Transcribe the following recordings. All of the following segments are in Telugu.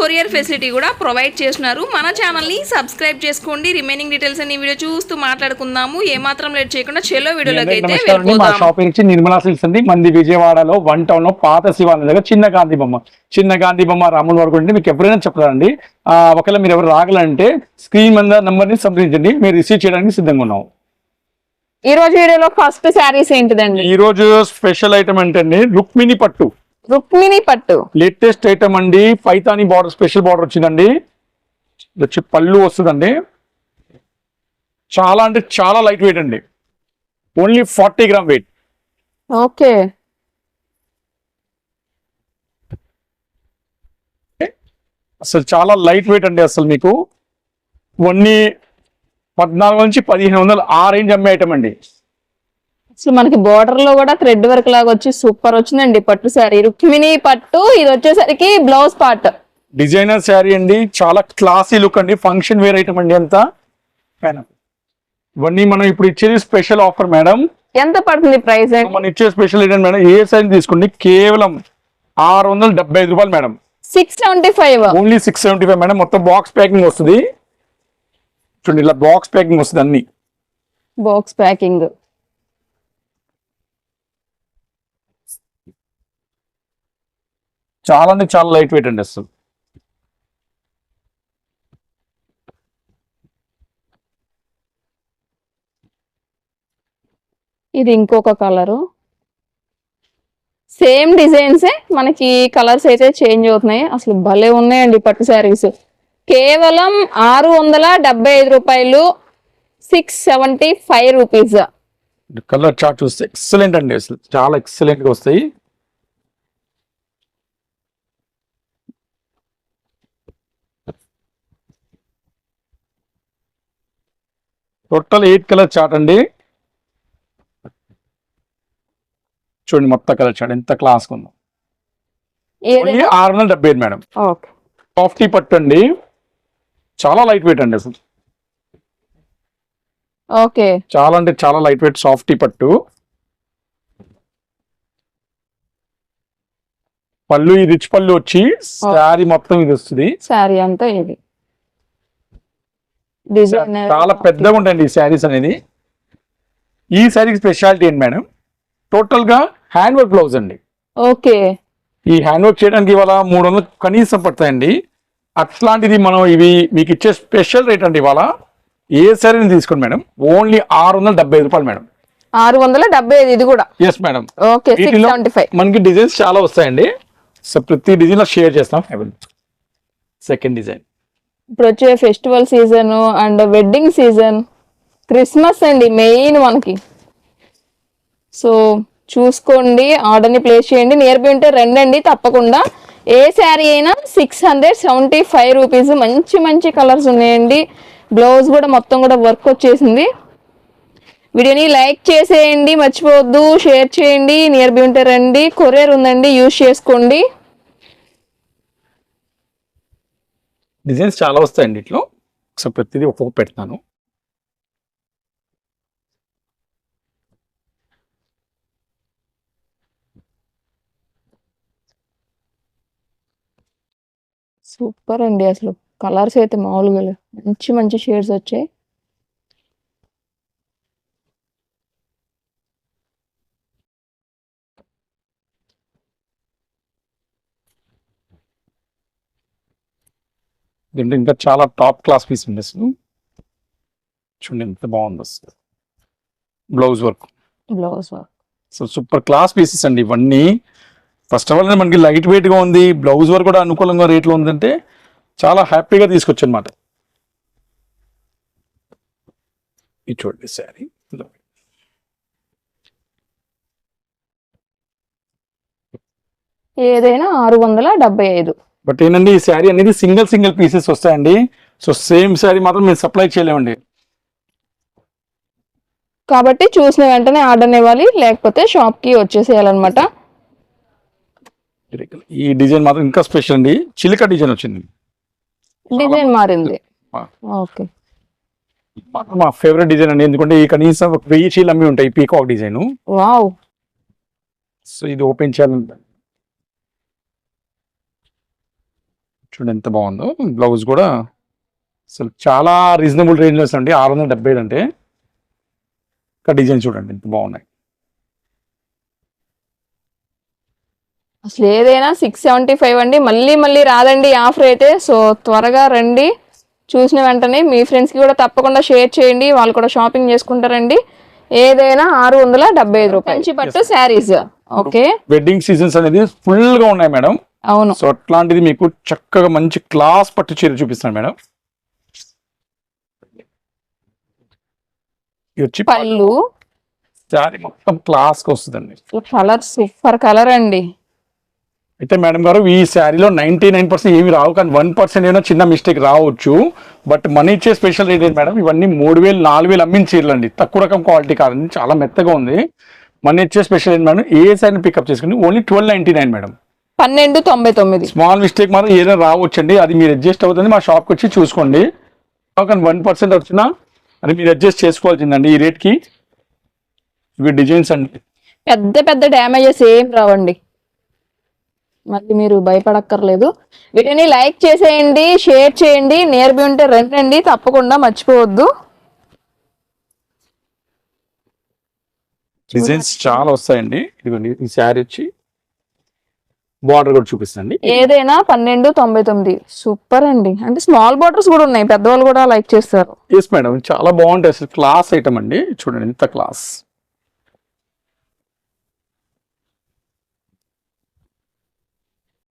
కొరియర్ ఫెసిలిటీ కూడా ప్రొవైడ్ చేస్తున్నారు. మన ఛానల్ని సబ్స్క్రైబ్ చేసుకోండి. రిమైనింగ్ డీటెయిల్స్ అన్ని వీడియో చూస్తూ మాట్లాడుకుందాము. ఏమాత్రం లేట్ చేయకుండా చెలో వీడియోలోకి అయితే. మా షాప్ నిర్మలా సిల్క్స్ అండి. మంది విజయవాడలో వన్ టౌన్లో పాత శివాలయం దగ్గర చిన్న గాంధీ బొమ్మ. చిన్న గాంధీ బొమ్మ రాముల వరకు ఉంటే మీకు ఎవరైనా చెప్తారండి ఆ, ఒకవేళ మీరు ఎవరు రాగలంటే స్క్రీన్ మీద నంబర్ని సంప్రదించండి. మీరు రిసీవ్ చేయడానికి సిద్ధంగా ఉన్నాం. ఈ రోజు వీడియోలో ఫస్ట్ శారీస్ ఏంటిదండి? ఈ రోజు స్పెషల్ ఐటమ్ ఏంటండి రుక్మిణి పట్టు. రుక్మిణి పట్టు. లేటెస్ట్ ఐటమ్ అండి. పైతాని బార్డర్ స్పెషల్ బార్డర్ వచ్చిందండి. ఇది వచ్చి పళ్ళు వస్తుందండి. చాలా అంటే చాలా లైట్ వెయిట్ అండి. Only forty gram weight. Okay. అసలు చాలా లైట్ వెయిట్ అండి అసలు మీకు. ఇవన్నీ పద్నాలుగు నుంచి పదిహేను వందలు ఆ రేంజ్ అమ్మే ఐటమ్ అండి. అసలు మనకి బోర్డర్లో కూడా థ్రెడ్ వర్క్ లాగా వచ్చి సూపర్ వచ్చిందండి పట్టు శారీ రుక్మిణి పట్టు ఇది వచ్చేసరికి బ్లౌజ్ పార్ట్ డిజైనర్ శారీ అండి. చాలా క్లాసీ లుక్ అండి. ఫంక్షన్ వేర్ ఐటమ్ అండి అంతా. ఇవన్నీ మనం ఇప్పుడు ఇచ్చేది స్పెషల్ ఆఫర్ మేడం ఎంత పడుతుంది ప్రైస్ మనం ఇచ్చే స్పెషల్ ఏంటంటే మేడం ఏ శారీ తీసుకోండి కేవలం ఆరు వందల డెబ్బై ఐదు రూపాయలు madam six seventy five only six seventy five madam మొత్తం బాక్స్ ప్యాకింగ్ వస్తుంది. చూడండి ఇలా బాక్స్ ప్యాకింగ్ వస్తుంది అన్ని. బాక్స్ ప్యాకింగ్ చాలా అంటే చాలా లైట్ వెయిట్ అండి అసలు. ఇది ఇంకొక కలరు సేమ్ డిజైన్సే మనకి కలర్స్ అయితే చేంజ్ అవుతున్నాయి. అసలు భలే ఉన్నాయండి పట్టు శారీస్ కేవలం ఆరు వందల డెబ్బై ఐదు రూపాయలు six seventy five rupees colour chart చూస్తే ఎక్సలెంట్ అండి అసలు. చాలా ఎక్సలెంట్గా వస్తాయి. టోటల్ ఎయిట్ కలర్ చార్ట్ అండి. చూడండి మొత్తం కలర్ చార్ట్ ఎంత క్లాస్ ఉందో. ఆరు వందల డెబ్బై ఐదు మేడం. ఓకే. సాఫ్టీ పట్టు అండి. చాలా లైట్ వెయిట్ అండి అసలు. ఓకే. చాలా అంటే చాలా లైట్ వెయిట్ సాఫ్టీ పట్టు. పళ్ళు ఈ రిచ్ పళ్ళు వచ్చి శారీ మొత్తం ఇది వస్తుంది. శారీ అంతా ఇది. డిజైన్ చాలా పెద్దగా ఉంటాయండి ఈ శారీస్ అనేది. ఈ శారీకి స్పెషాలిటీ ఏంటి మేడం? టోటల్గా హ్యాండ్ వర్క్ బ్లౌజ్ అండి. ఓకే ఈ హ్యాండ్ వర్క్ చేయడానికి ఇవాళ మూడు వందలు కనీసం పడతాయండి. అట్లాంటిది మనం ఇవి మీకు ఇచ్చే స్పెషల్ రేట్ అండి ఇవాళ. ఏ శారీని తీసుకోండి మేడం? ఓన్లీ ఆరు వందల డెబ్బై రూపాయలు మేడం. ఆరు వందల డెబ్బై ఐదు ఇది కూడా? ఎస్ మేడం ఓకే మనకి డిజైన్స్ చాలా వస్తాయండి. సో ప్రతి డిజైన్లో షేర్ చేస్తాం. సెకండ్ డిజైన్ ఇప్పుడు వచ్చే festival season and wedding season Christmas అండి మెయిన్ మనకి. సో చూసుకోండి ఆర్డర్ని ప్లేస్ చేయండి. నియర్ బై ఉంటే రండి తప్పకుండా. ఏ శారీ అయినా six hundred seventy five rupees మంచి మంచి కలర్స్ ఉన్నాయండి. బ్లౌజ్ కూడా మొత్తం కూడా వర్క్ వచ్చేసింది. వీడియోని లైక్ చేసేయండి మర్చిపోవద్దు షేర్ చేయండి. నియర్ బై ఉంటే రండి. కొరియర్ ఉందండి యూజ్ చేసుకోండి. డిజైన్స్ చాలా వస్తాయండి ఇట్లో. ఒకసారి ప్రతిదీ ఒక్కొక్క పెడతాను. సూపర్ అండి అసలు. కలర్స్ అయితే మామూలుగా మంచి మంచి షేడ్స్ వచ్చాయి. దీంట్లో ఇంకా చాలా టాప్ క్లాస్ పీస్ ఉంది అసలు. చూడండి ఎంత బాగుంది అసలు. Blouse work. Blouse so super class pieces అండి ఇవన్నీ. ఫస్ట్ ఆఫ్ ఆల్ మనకి లైట్ వెయిట్గా ఉంది బ్లౌజ్ వర్క్ కూడా అనుకూలంగా రేట్లో ఉందంటే చాలా హ్యాపీగా తీసుకొచ్చు అనమాట ఇది చూడండి శారీ. ఏదైనా ఆరు వందల డెబ్బై ఐదు. బట్ ఏంటంటే ఈ శారీ అనేది సింగిల్ సింగిల్ పీసెస్ వస్తాయండి. సో సేమ్ శారీ మాత్రం మేము సప్లై చేయలేమండి. కాబట్టి చూసిన వెంటనే ఆర్డర్ ఇవ్వాలి లేకపోతే షాప్కి వచ్చేసేయాలన్నమాట. ఈ డిజైన్ మాత్రం ఇంకా స్పెషల్ అండి. చిలిక డిజైన్ వచ్చింది. డిజైన్ మారింది. ఓకే. మా ఫేవరెట్ డిజైన్ అండి. ఎందుకంటే ఈ కనీసం ఒక వెయ్యి చీలు అమ్మి ఉంటాయి పీకాక్ డిజైన్. వావ్. సో ఇది ఓపెన్ చేయాలంటే చూడండి ఎంత బాగుందో. బ్లౌజ్ కూడా అసలు చాలా రీజనబుల్ రేంజ్ అండి. ఆరు వందల డెబ్బై ఐదు అంటే. ఇంకా డిజైన్ చూడండి ఎంత బాగున్నాయి. అసలు ఏదైనా సిక్స్ సెవెంటీ ఫైవ్ అండి. మళ్ళీ మళ్ళీ రాదండి ఆఫర్ అయితే. సో త్వరగా రండి. చూసిన వెంటనే మీ ఫ్రెండ్స్కి కూడా తప్పకుండా షేర్ చేయండి. వాళ్ళు కూడా షాపింగ్ చేసుకుంటారండి. ఏదైనా ఆరు వందల డెబ్బై ఐదు రూపాయలు. పట్టు శారీస్. ఓకే. వెడ్డింగ్ సీజన్స్ అనేది ఫుల్గా ఉన్నాయి మేడం అవును. సో అట్లాంటిది మీకు చక్కగా మంచి క్లాస్ పట్టు చీర చూపిస్తాను మేడం. వచ్చి పళ్ళు. శారీ మొత్తం క్లాస్కి వస్తుందండి కలర్ సూపర్ కలర్ అండి. అయితే మేడం గారు ఈ శారీలో నైన్టీ నైన్ పర్సెంట్ ఏమి రావు కానీ వన్ పర్సెంట్ ఏమైనా చిన్న మిస్టేక్ రావచ్చు. బట్ మనీ ఇచ్చే స్పెషల్ రేట్ ఏంటి మేడం ఇవన్నీ మూడు వేలు నాలుగు వేలు అమ్మిన చీరలు అండి తక్కువ రకం క్వాలిటీ కాదండి చాలా మెత్తగా ఉంది. మనీ ఇచ్చే స్పెషల్ ఏంటి మేడం ఏ శారీని పికప్ చేసుకుని? Only twelve ninety nine madam. పన్నెండు తొంభై తొమ్మిది. స్మాల్ మిస్టేక్ మాత్రం ఏదైనా రావచ్చండి. అది మీరు అడ్జస్ట్ అవుతుంది మా షాప్కి వచ్చి చూసుకోండి. వన్ పర్సెంట్ వచ్చినా అది మీరు అడ్జస్ట్ చేసుకోవాల్సిందండి ఈ రేట్కి. ఇవి డిజైన్స్ అండి. పెద్ద పెద్ద డ్యామేజెస్ ఏం రావండి. మళ్ళీ మీరు భయపడక్కర్లేదు. వీటిని లైక్ చేసేయండి షేర్ చేయండి నేర్బి ఉంటే రండి తప్పకుండా మర్చిపోవద్దు. డిజైన్స్ చాలా వస్తాయండి. ఇదిగోండి ఈ శారీ వచ్చి బార్డర్ కూడా చూపిస్తండి ఏదైనా పన్నెండు తొంభై తొమ్మిది. సూపర్ అండి. అంటే స్మాల్ బార్డర్స్ కూడా ఉన్నాయి. పెద్దవాళ్ళు కూడా లైక్ చేస్తారు. ఎస్ మేడం చాలా బాగుంటాయి. అసలు క్లాస్ ఐటమ్ అండి. చూడండి ఎంత క్లాస్.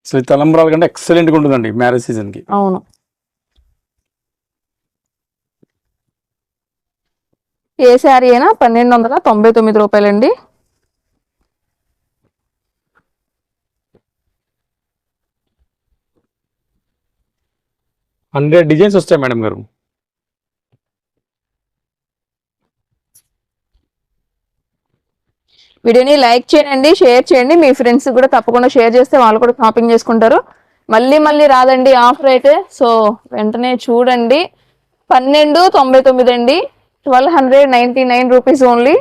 అసలు తలంబ్రాల కంటే ఎక్సలెంట్గా ఉంటుందండి మ్యారేజ్ సీజన్కి. అవును. ఏ శారీ అయినా పన్నెండు వందల తొంభై తొమ్మిది రూపాయలండి. హండ్రెడ్ డిజైన్స్ వస్తాయి మేడం గారు. వీడియోని లైక్ చేయండి షేర్ చేయండి. మీ ఫ్రెండ్స్ కూడా తప్పకుండా షేర్ చేస్తే వాళ్ళు కూడా షాపింగ్ చేసుకుంటారు. మళ్ళీ మళ్ళీ రాదండి ఆఫర్ అయితే సో వెంటనే చూడండి. పన్నెండు తొంభై తొమ్మిది అండి. Twelve hundred ninety nine rupees only.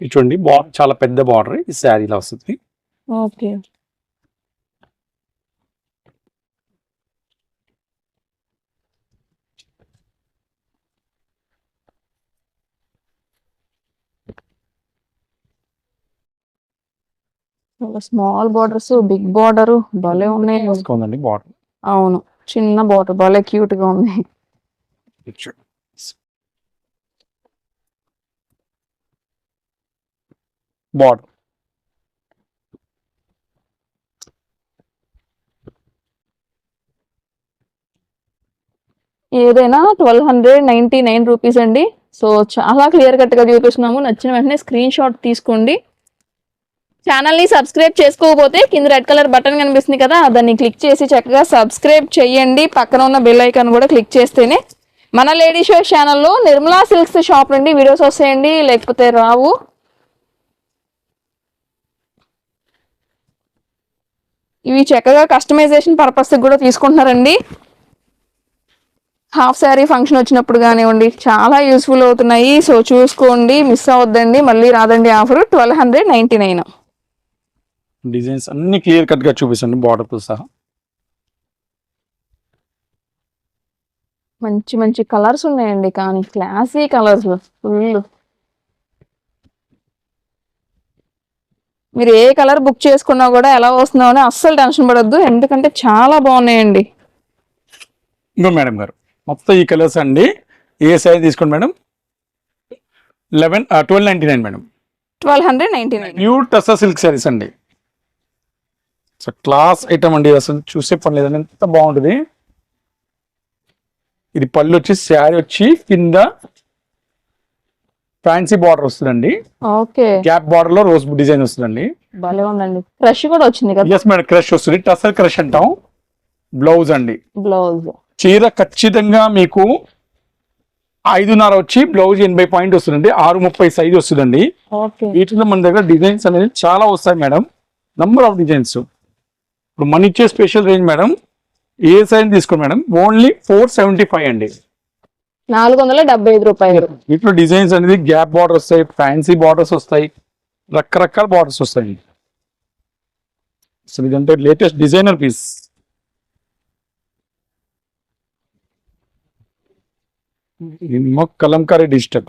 చూడండి బార్డర్ చాలా పెద్ద బార్డర్. ఈ శారీలో వస్తుంది. Okay. Small borders big border భలే ఉన్నాయి. ఉందండి బార్డర్ అవును చిన్న బార్డర్ భలే క్యూట్గా ఉంది. బార్డర్ ఏదైనా twelve hundred ninety nine rupees అండి. సో చాలా క్లియర్ కట్గా చూపిస్తున్నాము. నచ్చిన వెంటనే స్క్రీన్ షాట్ తీసుకోండి. ఛానల్ని సబ్స్క్రైబ్ చేసుకోకపోతే కింద రెడ్ కలర్ బటన్ కనిపిస్తుంది కదా దాన్ని క్లిక్ చేసి చక్కగా సబ్స్క్రైబ్ చేయండి. పక్కన ఉన్న బెల్ ఐకాన్ కూడా క్లిక్ చేస్తేనే మన లేడీ షో ఛానల్లో నిర్మలా సిల్క్స్ షాప్ నుండి వీడియోస్ వస్తాయండి. లేకపోతే రావు. ఇవి చక్కగా కస్టమైజేషన్ పర్పస్కి కూడా తీసుకుంటున్నారండి. హాఫ్ శారీ ఫంక్షన్ వచ్చినప్పుడు కానివ్వండి చాలా యూస్ఫుల్ అవుతున్నాయి. సో చూసుకోండి మిస్ అవ్వద్దండి. మళ్ళీ రాదండి offer twelve hundred ninety nine designs అన్ని క్లియర్ కట్గా చూపిస్తాండి బార్డర్తో సహా. మంచి మంచి కలర్స్ ఉన్నాయండి కానీ క్లాసీ కలర్స్ ఫుల్. మీరు ఏ కలర్ బుక్ చేసుకున్నా కూడా ఎలా వస్తుందో అని అస్సలు టెన్షన్ పడొద్దు ఎందుకంటే చాలా బాగున్నాయండి. ఇంకో మేడం గారు మొత్తం ఈ కలర్స్ అండి. ఏ సైజ్ తీసుకోండి madam? Eleven twelve ninety nine madam. Twelve hundred ninety nine. Pure tussar silk saris అండి. సో క్లాస్ ఐటమ్ అండి అసలు చూసే పని లేదండి ఎంత బాగుంటుంది. ఇది పళ్ళు వచ్చి శారీ వచ్చి కింద ఫ్యాన్సీ బార్డర్ వస్తుందండి. ఓకే. గ్యాప్ బార్డర్లో రోజ్ డిజైన్ వస్తుందండి. భలే ఉందండి. క్రష్ కూడా వచ్చింది కదా. ఎస్ మేడం క్రష్ వస్తుంది. టసర్ క్రష్ అంటాం. బ్లౌజ్ అండి. బ్లౌజ్ చీర ఖచ్చితంగా మీకు ఐదున్నర వచ్చి బ్లౌజ్ ఎనభై పాయింట్ వస్తుందండి. ఆరు ముప్పై సైజ్ వస్తుందండి. వీటిలో మన దగ్గర డిజైన్స్ అనేది చాలా వస్తాయి మేడం నంబర్ ఆఫ్ డిజైన్స్ ఇప్పుడు మన ఇచ్చే స్పెషల్ రేంజ్ మేడం ఏ సైజ్ తీసుకోండి madam only four seventy five అండి. నాలుగు వందల డెబ్బై ఐదు రూపాయలు. వీటిలో డిజైన్స్ అనేది గ్యాప్ బార్డర్ వస్తాయి ఫ్యాన్సీ బార్డర్స్ వస్తాయి రకరకాల బార్డర్స్ వస్తాయి అసలు ఇదంటే లేటెస్ట్ డిజైనర్ పీస్ ఇదేమో కలంకారీ డిజిటల్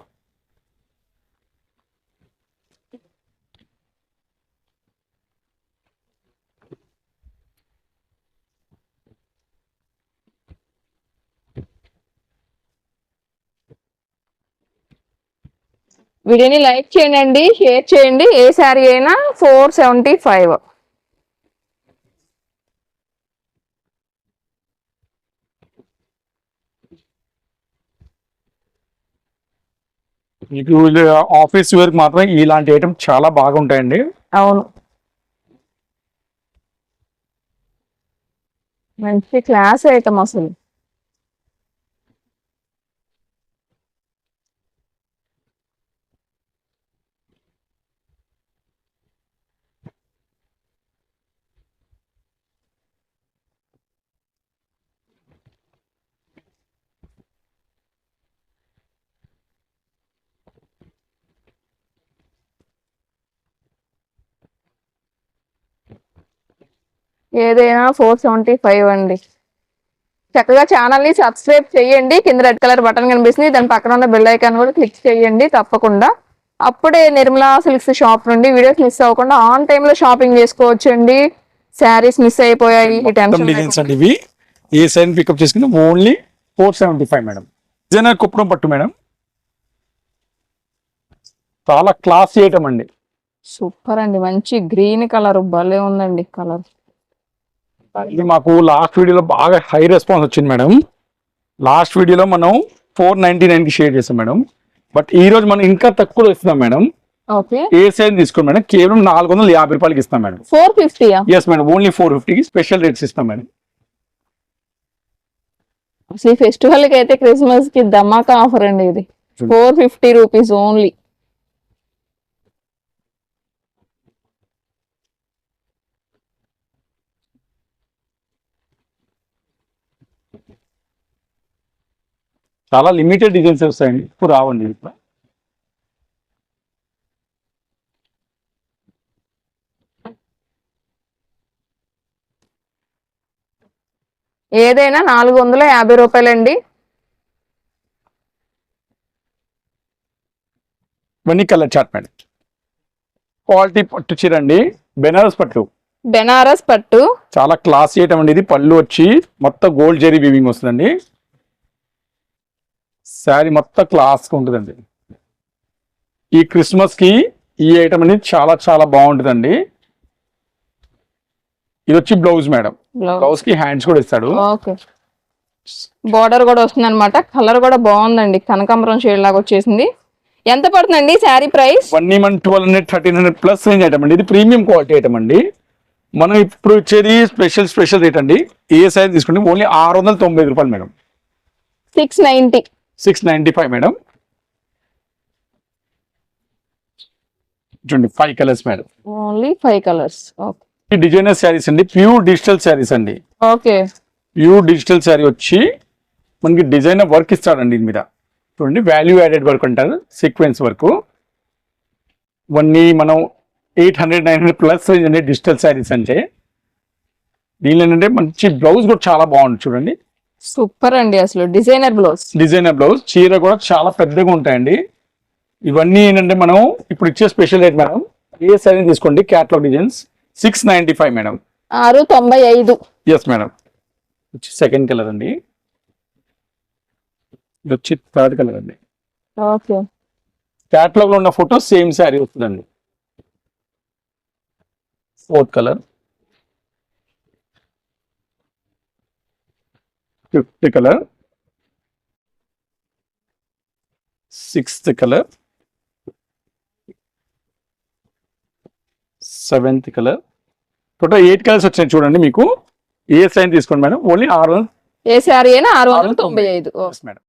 వీడియోని లైక్ చేయండి షేర్ చేయండి. ఏ శారీ అయినా ఫోర్ సెవెంటీ ఫైవ్. మీకు ఆఫీస్ వేర్ మాత్రం ఇలాంటి ఐటమ్ చాలా బాగుంటాయండి. అవును. మంచి క్లాస్ ఐటమ్ అసలు. ఏదైనా ఫోర్ సెవెంటీ ఫైవ్ అండి. చక్కగా ఛానల్ని సబ్స్క్రైబ్ చేయండి. కింద రెడ్ కలర్ బటన్ కనిపిస్తుంది. దాని పక్కన ఉన్న బెల్ ఐకాన్ కూడా క్లిక్ చేయండి తప్పకుండా. అప్పుడే నిర్మలా సిల్క్స్ షాప్ నుండి వీడియోస్ మిస్ అవ్వకుండా ఆన్ టైమ్లో షాపింగ్ చేసుకోవచ్చు అండి శారీస్ మిస్ అయిపోయాయి. ఈ టెన్షన్ డిజైన్స్ అండి ఇవి. ఏ సైజ్ పికప్ చేసుకుని only four seventy five madam Kuppadam పట్టు మేడం చాలా క్లాస్ ఐటమ్ అండి. సూపర్ అండి. మంచి గ్రీన్ కలర్ భలే ఉందండి కలర్ ఇది మాకు లాస్ట్ వీడియోలో బాగా హై రెస్పాన్స్ వచ్చింది మేడం. లాస్ట్ వీడియోలో మనం ఫోర్ నైన్టీ నైన్కి షేర్ చేస్తాం మేడం. బట్ ఈ రోజు మనం ఇంకా తక్కువ ఇస్తున్నాం మేడం. ఏ సైజ్ తీసుకోండి మేడం? కేవలం నాలుగు వందల యాభై రూపాయలకి ఇస్తాం మేడం. ఫోర్ ఫిఫ్టీయా ఎస్ మేడం ఓన్లీ ఫోర్ ఫిఫ్టీకి స్పెషల్ రేట్స్ ఇస్తాం మేడం. అసలు ఈ ఫెస్టివల్కి అయితే క్రిస్మస్కి ధమాకా ఆఫర్ అండి ఇది. ఫోర్ ఫిఫ్టీ రూపీస్ ఓన్లీ చాలా లిమిటెడ్ డిజైన్స్ వస్తాయండి. ఇప్పుడు రావండి. ఇప్పుడు ఏదైనా నాలుగు వందల యాభై రూపాయలండి. ఇవన్నీ కలర్ చార్ట్ మేడం క్వాలిటీ పట్టు చీర అండి బెనారస్ పట్టు. బెనారస్ పట్టు. చాలా క్లాస్ ఐటమ్ అండి ఇది. పళ్ళు వచ్చి మొత్తం గోల్డ్ జెరీ వీవింగ్ వస్తుందండి. శారీ మొత్తం క్లాస్గా ఉంటుందండి. ఈ క్రిస్మస్కి ఈ ఐటమ్ అనేది చాలా చాలా బాగుంటుందండి. ఇది వచ్చి బ్లౌజ్ మేడం. బ్లౌజ్. కి హ్యాండ్స్ కూడా ఇస్తాడు. ఓకే. బార్డర్ కూడా వస్తుంది అనమాట కలర్ కూడా బాగుందండి. కనకాంబరం షేడ్ లాగా వచ్చేసింది. ఎంత పడుతుందండి శారీ ప్రైస్? వన్ మన twelve hundred thirteen hundred plus range item అండి. ఇది ప్రీమియం క్వాలిటీ ఐటమ్ అండి. మనం ఇప్పుడు ఇచ్చేది స్పెషల్ స్పెషల్ రేట్ అండి. ఏ సైజ్ తీసుకుంటే ఓన్లీ ఆరు వందల తొంభై రూపాయలు madam. Six ninety six ninety five madam చూడండి five colours madam only five colours okay designer saris అండి ప్యూర్ డిజిటల్ శారీస్ అండి. ఓకే ప్యూర్ డిజిటల్ శారీ వచ్చి మనకి డిజైనర్ వర్క్ ఇస్తాడండి దీని మీద. చూడండి వాల్యూ యాడెడ్ వర్క్ అంటారు సీక్వెన్స్ వర్క్ ఇవన్నీ మనం eight hundred nine hundred plus range అండి డిజిటల్ శారీస్ అంటే. దీనిలో ఏంటంటే మంచి బ్లౌజ్ కూడా చాలా బాగుంది చూడండి. సూపర్ అండి అసలు. Designer blouse. Designer blouse. చీర కూడా చాలా పెద్దగా ఉంటాయండి. ఇవన్నీ ఏంటంటే మనం ఇప్పుడు ఇచ్చే స్పెషల్ రేట్ మేడం ఏ సైజ్ తీసుకోండి catalogue designs six ninety five madam. ఆరు తొంభై ఐదు. Yes madam. వచ్చి సెకండ్ కలర్ అండి. ఇది వచ్చి థర్డ్ కలర్ అండి. ఓకే. క్యాట్లాగ్లో ఉన్న ఫోటో సేమ్ శారీ వస్తుందండి. Fourth colour fifth colour sixth colour seventh colour total eight colours వచ్చాయి చూడండి మీకు. ఏ సైన్ తీసుకోండి మేడం ఓన్లీ ఆరు. ఏ శారీ అయినా ఆరు వందల తొంభై ఐదు. మేడం